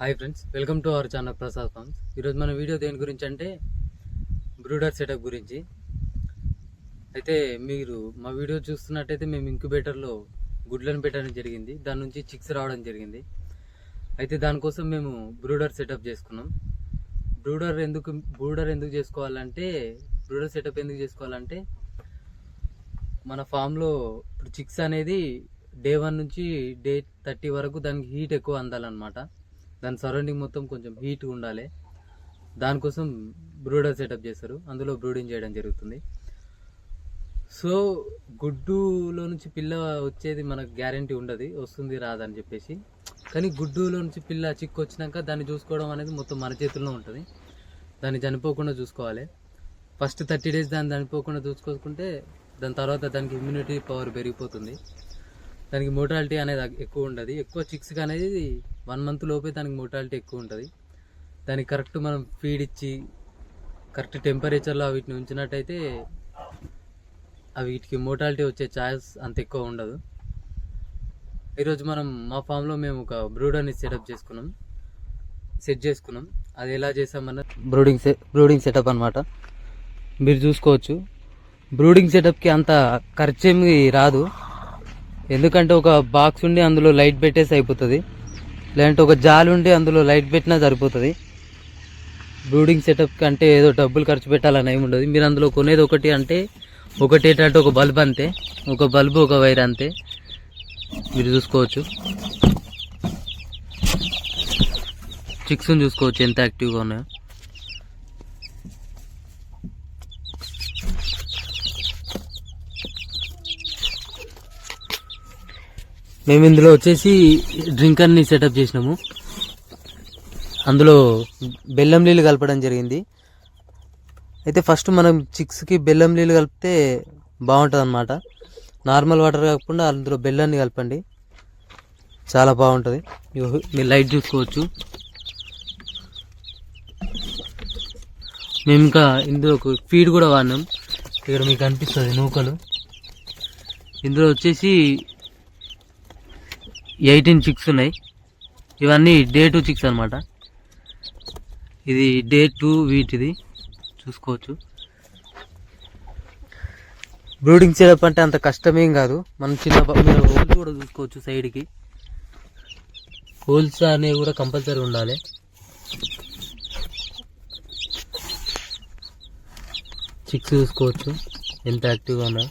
Hi friends welcome to our channel Prasad farms. ఈరోజు మన video దేని గురించి అంటే బ్రూడర్ సెటప్ గురించి. అయితే మీరు మా వీడియో చూస్తున్నట్టయితే మేము ఇంక్యుబేటర్లో గుడ్లను పెట్టడం జరిగింది. దాని నుంచి చిక్స్ రావడం జరిగింది. అయితే దానికోసం మేము బ్రూడర్ సెటప్ చేసుకున్నాం. బ్రూడర్ ఎందుకు బ్రూడర్ ఎందుకు చేసుకోవాలంటే బ్రూడర్ సెటప్ ఎందుకు చేసుకోవాలంటే మన ఫామ్లో ఇప్పుడు చిక్స్ అనేది డే వన్ నుంచి డే థర్టీ వరకు దానికి హీట్ ఎక్కువ అందాలన్నమాట. దాని సరౌండింగ్ మొత్తం కొంచెం హీట్ ఉండాలి. దానికోసం బ్రూడర్ సెటప్ చేస్తారు అందులో బ్రూడింగ్ చేయడం జరుగుతుంది. సో గుడ్డులో నుంచి పిల్ల వచ్చేది మనకు గ్యారంటీ ఉండదు. వస్తుంది రాదని చెప్పేసి. కానీ గుడ్డులో నుంచి పిల్ల చిక్కు వచ్చినాక దాన్ని చూసుకోవడం అనేది మొత్తం మన చేతుల్లో ఉంటుంది. దాన్ని చనిపోకుండా చూసుకోవాలి. ఫస్ట్ థర్టీ డేస్ దాన్ని చనిపోకుండా చూసుకోకుంటే దాని తర్వాత దానికి ఇమ్యూనిటీ పవర్ పెరిగిపోతుంది. దానికి మోటాలిటీ అనేది ఎక్కువ ఉండదు. ఎక్కువ చిక్స్ అనేది వన్ మంత్ లోపే దానికి మోటాలిటీ ఎక్కువ ఉంటుంది. దానికి కరెక్ట్ మనం ఫీడ్ ఇచ్చి కరెక్ట్ టెంపరేచర్లో వీటిని ఉంచినట్టయితే అవి వీటికి మోటాలిటీ వచ్చే ఛాన్స్ అంత ఎక్కువ ఉండదు. ఈరోజు మనం మా ఫామ్లో మేము ఒక బ్రూడర్ని సెటప్ చేసుకున్నాం. సెట్ చేసుకున్నాం. అది ఎలా చేసామన్న బ్రూడింగ్ సె బ్రూడింగ్ సెటప్ అనమాట మీరు చూసుకోవచ్చు. బ్రూడింగ్ సెటప్కి అంత ఖర్చేమి రాదు. ఎందుకంటే ఒక బాక్స్ ఉండి అందులో లైట్ పెట్టేసి అయిపోతుంది. లేదంటే ఒక జాలి ఉండి అందులో లైట్ పెట్టినా సరిపోతుంది. బ్రూడింగ్ సెటప్కి అంటే ఏదో డబ్బులు ఖర్చు పెట్టాలని ఏమి ఉండదు. మీరు అందులో కొనేది ఒకటి అంటే ఒకటి ఏంటంటే ఒక బల్బ్ అంతే. ఒక బల్బు ఒక వైర్ అంతే. మీరు చూసుకోవచ్చు. చిక్స్ని చూసుకోవచ్చు ఎంత యాక్టివ్గా ఉన్నాయో. మేము ఇందులో వచ్చేసి డ్రింకర్ని సెటప్ చేసినాము. అందులో బెల్లం నీళ్ళు కలపడం జరిగింది. అయితే ఫస్ట్ మనం చిక్స్కి బెల్లం నీళ్ళు కలిపితే బాగుంటుంది అనమాట నార్మల్ వాటర్ కాకుండా అందులో బెల్లాన్ని కలపండి. చాలా బాగుంటుంది. మీరు లైట్ చూసుకోవచ్చు. మేము ఇంకా ఇందులో ఫీడ్ కూడా వాడినాం. ఇక్కడ మీకు అనిపిస్తుంది నూకలు. ఇందులో వచ్చేసి ఎయిటీన్ చిక్స్ ఉన్నాయి. ఇవన్నీ డే టూ చిక్స్ అనమాట ఇది డే టూ వీటిది. చూసుకోవచ్చు. బ్రూడింగ్ సెటప్ అంటే అంత కష్టమేం కాదు. మనం చిన్న మీరు హోల్స్ కూడా చూసుకోవచ్చు సైడ్కి. హోల్స్ అనేవి కూడా కంపల్సరీ ఉండాలి. చిక్స్ చూసుకోవచ్చు. ఎంత యాక్టివ్గా ఉన్నాయో